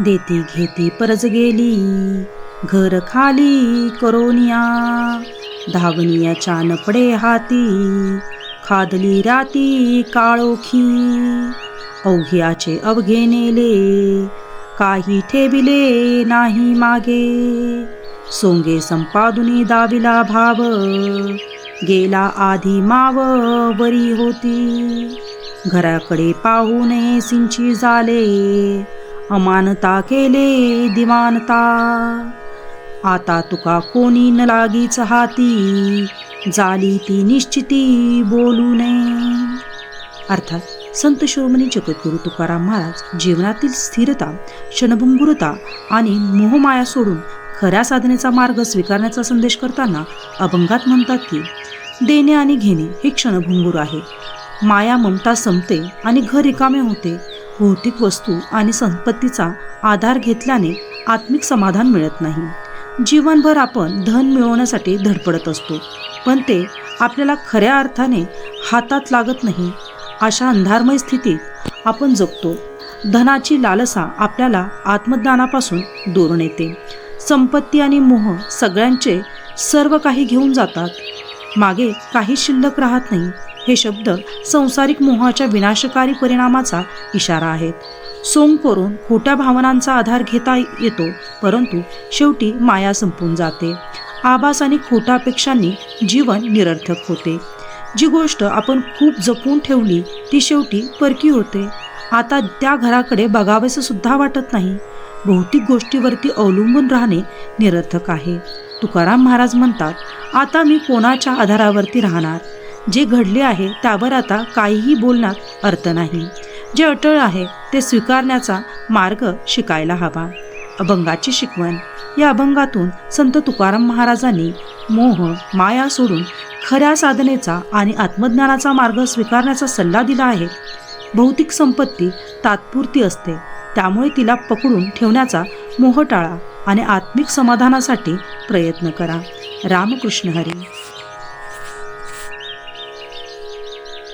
देती घेती परज गेली. घर खाली करोनिया. धावनियाच्या नपडे हाती. खादली राती काळोखी. अवघ्याचे अवघे नेले. काही ठेविले नाही मागे. सोंगे संपादुनी दाविला भाव. गेला आधी माव बरी होती. घराकडे पाहूने सिंची झाले. अमानता केले दिवानता आता तुका कोणी न लागीच हाती झाली ती निश्चिती बोलू नये अर्थात संत शिरोमणी जगद्गुरु तुकाराम महाराज जीवनातील स्थिरता क्षणभंगुरता आणि मोहमाया सोडून खऱ्या साधनेचा मार्ग स्वीकारण्याचा संदेश करताना अभंगात म्हणतात की देणे आणि घेणे हे क्षणभंगूर आहे माया ममता संपते आणि घर रिकामे होते भौतिक वस्तू आणि संपत्तीचा आधार घेतल्याने आत्मिक समाधान मिळत नाही. जीवनभर आपण धन मिळवण्यासाठी धडपडत असतो पण ते आपल्याला खऱ्या अर्थाने हातात लागत नाही. अशा अंधारमय स्थितीत आपण जगतो. धनाची लालसा आपल्याला आत्मज्ञानापासून दूर नेते. संपत्ती आणि मोह सगळ्यांचे सर्व काही घेऊन जातात. मागे काही शिल्लक राहत नाही. हे शब्द संसारिक मोहाच्या विनाशकारी परिणामाचा इशारा आहेत. सोंग करून खोट्या भावनांचा आधार घेता येतो परंतु शेवटी माया संपून जाते. आभास आणि खोटापेक्षांनी जीवन निरर्थक होते. जी गोष्ट आपण खूप जपून ठेवली ती शेवटी परकी होते. आता त्या घराकडे बघावेसं सुद्धा वाटत नाही. भौतिक गोष्टीवरती अवलंबून राहणे निरर्थक आहे. तुकाराम महाराज म्हणतात आता मी कोणाच्या आधारावरती राहणार? जे घडले आहे त्यावर आता काहीही बोलण्यात अर्थ नाही. जे अटळ आहे ते स्वीकारण्याचा मार्ग शिकायला हवा. अभंगाची शिकवण. या अभंगातून संत तुकाराम महाराजांनी मोह माया सोडून खऱ्या साधनेचा आणि आत्मज्ञानाचा मार्ग स्वीकारण्याचा सल्ला दिला आहे. भौतिक संपत्ती तात्पुरती असते. त्यामुळे तिला पकडून ठेवण्याचा मोह टाळा आणि आत्मिक समाधानासाठी प्रयत्न करा. रामकृष्ण हरी.